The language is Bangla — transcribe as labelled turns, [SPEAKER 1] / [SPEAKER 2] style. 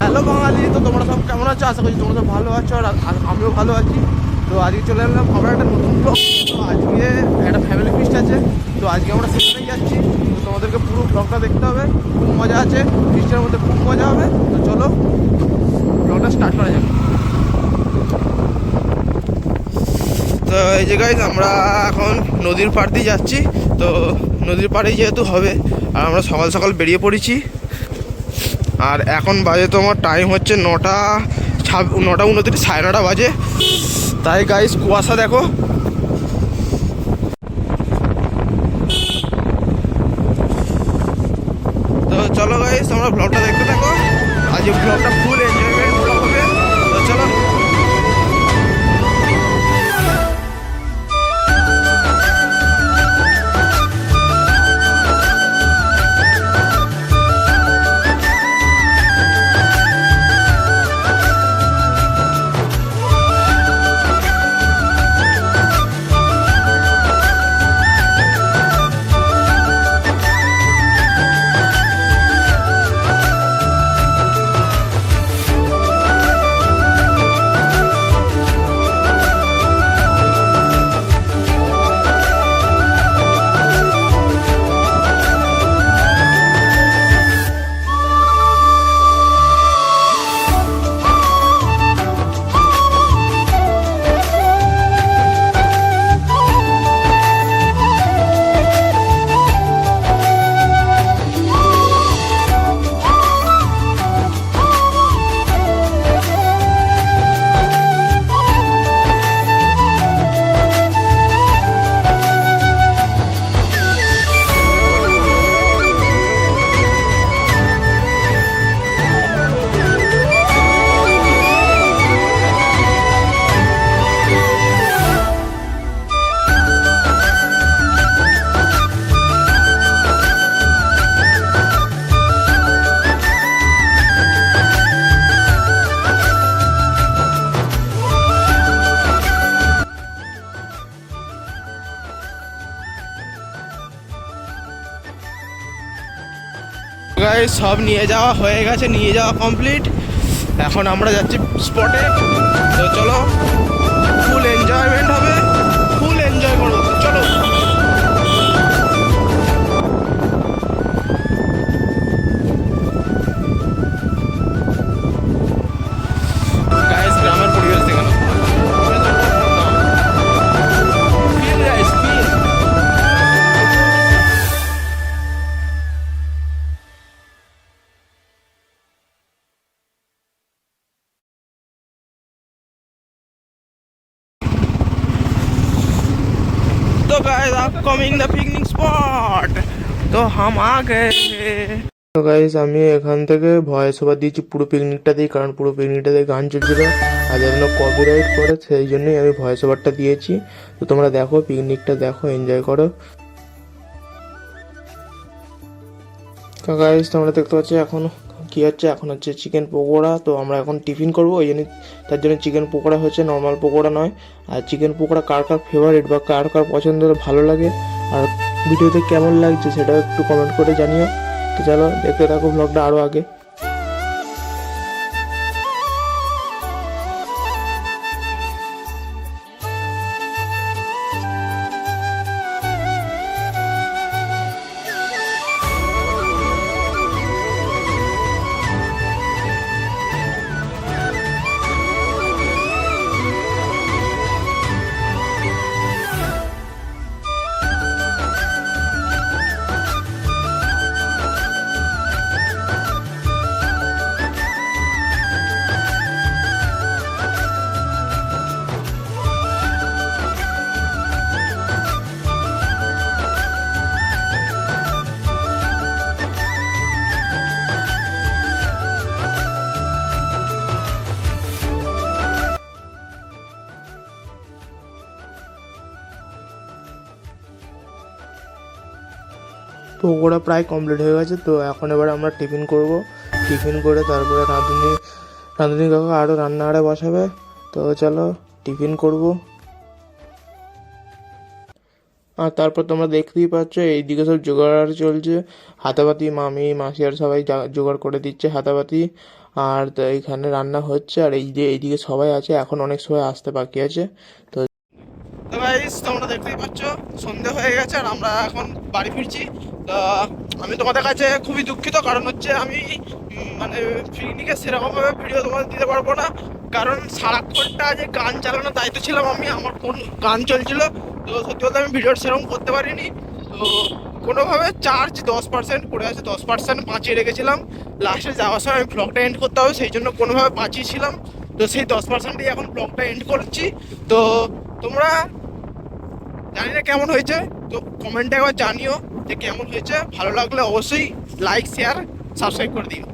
[SPEAKER 1] হ্যালো বাঙালি, তো তোমরা সব কেমন আছো? আশা করছি তোমরা সব ভালো আছো আর আমিও ভালো আছি। তো আজকে চলে এলাম আমরা একটা নতুন ব্লগ তো আজকে একটা ফ্যামিলি ফিস্ট আছে। তো আজকে আমরা সেখানেই যাচ্ছি। তো তোমাদেরকে পুরো ব্লগটা দেখতে হবে। খুব মজা আছে। ফিস্টের মধ্যে খুব মজা হবে। তো চলো ব্লগটা স্টার্ট করা যাবে তো এই যে গাইজ আমরা এখন নদীর পাড় দিয়ে যাচ্ছি। তো নদীর পাড়েই যেহেতু হবে, আর আমরা সকাল সকাল বেরিয়ে পড়েছি। আর এখন বাজে তোমার টাইম হচ্ছে নটা ছাব, নটা উনত্রিশ, সাড়ে নটা বাজে। তাই গাইস কুয়াশা দেখো। তো চলো গাইস তোমরা ব্লগটা দেখতে থাকো। আজ ব্লগটা ফুল গাইস সব নিয়ে যাওয়া হয়ে গেছে, নিয়ে যাওয়া কমপ্লিট এখন আমরা যাচ্ছি স্পটে তো চলো ফুল এনজয়মেন্ট হবে। ফুল এনজয় করব। চলো। guys upcoming the picnic spot तो हम आ गए তো গাইস আমি এখান থেকে ভয়েস ওভার দিয়েছি পুরো পিকনিকটাতেই কারণ পুরো পিকনিকটাতে গান চলছিল আর যেন কপিরাইট করে সেই জন্যই আমি ভয়েস ওভারটা দিয়েছি তো তোমরা দেখো পিকনিকটা দেখো এনজয় করো তো গাইস তোমরা দেখতে পাচ্ছ এখন কি হচ্ছে? এখন হচ্ছে চিকেন পকোড়া। তো আমরা এখন টিফিন করব। ওই জন্য তার জন্য চিকেন পকোড়া হচ্ছে নর্মাল পকোড়া নয়। আর চিকেন পকোড়া কার কার ফেভারিট বা কার কার পছন্দ ভালো লাগে? আর ভিডিওতে কেমন লাগছে সেটাও একটু কমেন্ট করে জানিও। তো চলো, দেখতে থাকো ব্লগটা আরও আগে। পকোড়া প্রায় কমপ্লিট হয়ে গেছে, তো এখন এবার আমরা টিফিন করব। টিফিন করে তারপরে রাঁধুনি রাঁধুনি কাকা আরও রান্নাঘরে বসাবে, তো চলো টিফিন করব। আর তারপর তোমরা দেখতেই পাচ্ছ, এইদিকে সব জোগাড় চলছে। হাতাপাতি, মামি মাসি আর সবাই জোগাড় করে দিচ্ছে হাতাপাতি। আর তো এইখানে রান্না হচ্ছে, আর এই যে, এইদিকে সবাই আছে, এখন অনেক সবাই আসতে বাকি আছে, তো তো গাইস তোমরা দেখতেই পাচ্ছ, সন্ধে হয়ে গেছে আর আমরা এখন বাড়ি ফিরছি। তো আমি তোমাদের কাছে খুবই দুঃখিত, কারণ হচ্ছে আমি মানে পিকনিকে সেরকমভাবে ভিডিও তোমাদের দিতে পারব না। কারণ সারাক্ষণটা যে গান চালানোর দায়িত্ব ছিলাম আমি, আমার কোন গান চলছিল। তো সত্যি বলতে আমি ভিডিও সেরকম করতে পারিনি। তো কোনোভাবে চার্জ দশ পার্সেন্ট পড়ে আছে দশ পার্সেন্ট বাঁচিয়ে রেখেছিলাম। লাস্টে যাওয়ার সময় আমি ব্লগটা এন্ড করতে হবে, সেই জন্য কোনোভাবে বাঁচিয়েছিলাম। তো সেই দশ পার্সেন্টই এখন ব্লগটা এন্ড করছি। তো তোমরা জানি না কেমন হয়েছে, তো কমেন্টে একবার জানিও যে কেমন হয়েছে। ভালো লাগলে অবশ্যই লাইক শেয়ার সাবস্ক্রাইব করে দিও।